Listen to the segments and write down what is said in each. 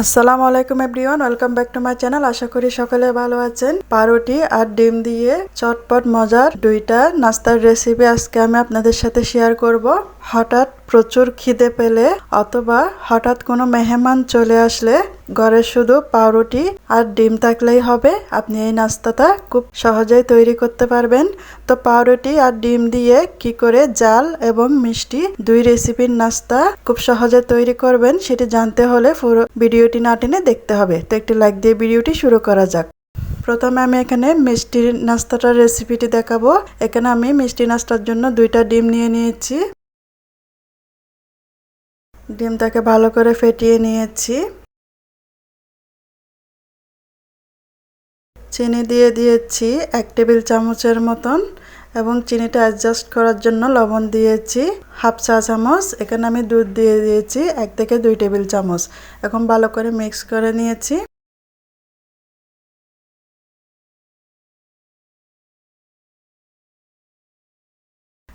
আসসালামু আলাইকুম everyone, welcome back to my channel. আশা করি সকলে ভালো আছেন। পাউরুটি আর ডিম দিয়ে চটপট মজার দুইটা নাস্তার রেসিপি আজকে আমি আপনাদের সাথে শেয়ার করব। হঠাৎ প্রচুর খিদে পেলে অথবা হঠাৎ কোনো মেহমান চলে আসলে ঘরে শুধু পাউরুটি আর ডিম থাকলেই হবে। আপনি এই নাস্তাটা খুব সহজেই তৈরি করতে পারবেন। তো পাউরুটি আর ডিম দিয়ে কি করে জাল এবং মিষ্টি দুই রেসিপির নাস্তা খুব সহজে তৈরি করবেন, সেটি জানতে হলে পুরো ভিডিওটি না টেনে দেখতে হবে। তো একটি লাইক দিয়ে ভিডিওটি শুরু করা যাক। প্রথমে আমি এখানে মিষ্টির নাস্তাটার রেসিপিটি দেখাবো। এখানে আমি মিষ্টি নাস্তার জন্য দুইটা ডিম নিয়ে নিয়েছি। ডিমটাকে ভালো করে ফেটিয়ে নিয়েছি। চিনি দিয়ে দিয়েছি এক টেবিল চামচের মতন এবং চিনিটা অ্যাডজাস্ট করার জন্য লবণ দিয়েছি হাফ চা চামচ। এখানে আমি দুধ দিয়ে দিয়েছি এক থেকে দুই টেবিল চামচ। এখন ভালো করে মিক্স করে নিয়েছি।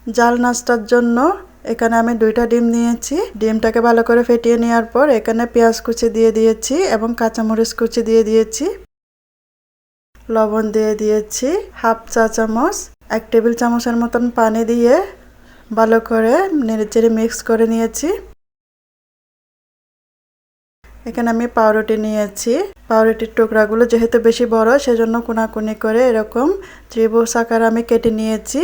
জাল নাস্তার জন্য এখানে আমি দুইটা ডিম নিয়েছি। ডিমটাকে ভালো করে ফেটিয়ে নেওয়ার পর এখানে পেঁয়াজ কুচি দিয়ে দিয়েছি এবং কাঁচামরিচ কুচি দিয়ে দিয়েছি। লবণ দিয়ে দিয়েছি হাফ চা চামচ, এক টেবিল চামচের মতন পানি দিয়ে ভালো করে নেড়েচেড়ে মিক্স করে নিয়েছি। এখানে আমি পাউরুটি নিয়েছি। পাউরুটির টুকরাগুলো যেহেতু বেশি বড়, সেজন্য কোনাকুনি করে এরকম ত্রিভুজ আকার আমি কেটে নিয়েছি।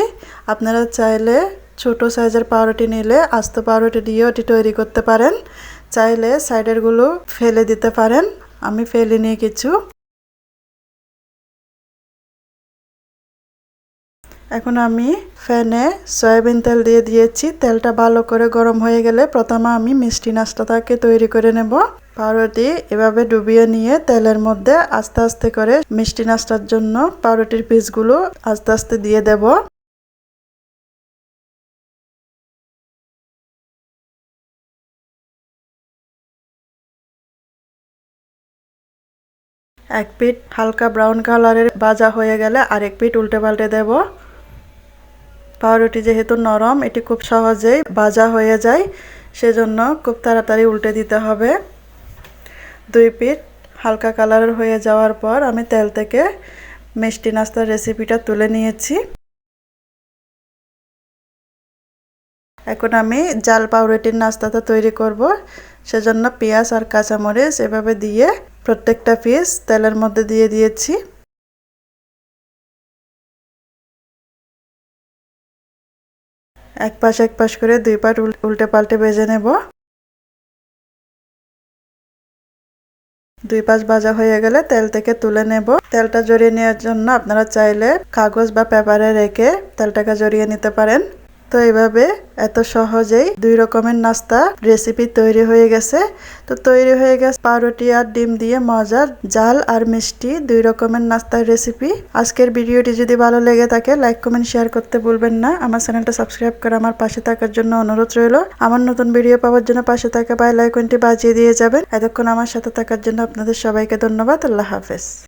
আপনারা চাইলে ছোট সাইজের পাউরুটি নিলে আস্ত পাউরুটি দিয়ে ওটি তৈরি করতে পারেন। চাইলে সাইডেরগুলো ফেলে দিতে পারেন। আমি ফেলে নিয়ে কিছু। এখন আমি ফ্যানে সয়াবিন তেল দিয়ে দিয়েছি। তেলটা ভালো করে গরম হয়ে গেলে প্রথমে আমি মিষ্টি নাস্তাটাকে তৈরি করে নেব। পাউরুটি এভাবে ডুবিয়ে নিয়ে তেলের মধ্যে আস্তে আস্তে করে মিষ্টি নাস্তার জন্য পাউরুটির পিসগুলো আস্তে আস্তে দিয়ে দেব। এক পিঠ হালকা ব্রাউন কালারের ভাজা হয়ে গেলে আরেক পিঠ উল্টে পাল্টে দেব। পাউরুটি যেহেতু নরম, এটি খুব সহজেই ভাজা হয়ে যায়, সেজন্য খুব তাড়াতাড়ি উল্টে দিতে হবে। দুই পিঠ হালকা কালারের হয়ে যাওয়ার পর আমি তেল থেকে মিষ্টি নাস্তার রেসিপিটা তুলে নিয়েছি। এখন আমি জাল পাউরুটির নাস্তাটা তৈরি করব, সেজন্য পেঁয়াজ আর কাঁচামরিচ এভাবে দিয়ে প্রত্যেকটা পিস তেলের মধ্যে দিয়ে দিয়েছি। এক পাশ এক পাশ করে দুই পাট উল্টে পাল্টে বেজে নেব। দুই পাশ ভাজা হয়ে গেলে তেল থেকে তুলে নেব। তেলটা জড়িয়ে নেওয়ার জন্য আপনারা চাইলে কাগজ বা পেপারে রেখে তেলটাকে জড়িয়ে নিতে পারেন। তো এইভাবে এত সহজেই দুই রকমের নাস্তা রেসিপি তৈরি হয়ে গেছে। তো তৈরি হয়ে গেছে পাউরুটি আর ডিম দিয়ে মজার জাল আর মিষ্টি দুই রকমের নাস্তার রেসিপি আজকের ভিডিওটি যদি ভালো লেগে থাকে লাইক কমেন্ট শেয়ার করতে ভুলবেন না। আমার চ্যানেলটা সাবস্ক্রাইব করে আমার পাশে থাকার জন্য অনুরোধ রইল। আমার নতুন ভিডিও পাওয়ার জন্য পাশে থাকা বাই লাইকনটি বাজিয়ে দিয়ে যাবেন। এতক্ষণ আমার সাথে থাকার জন্য আপনাদের সবাইকে ধন্যবাদ। আল্লাহ হাফেজ।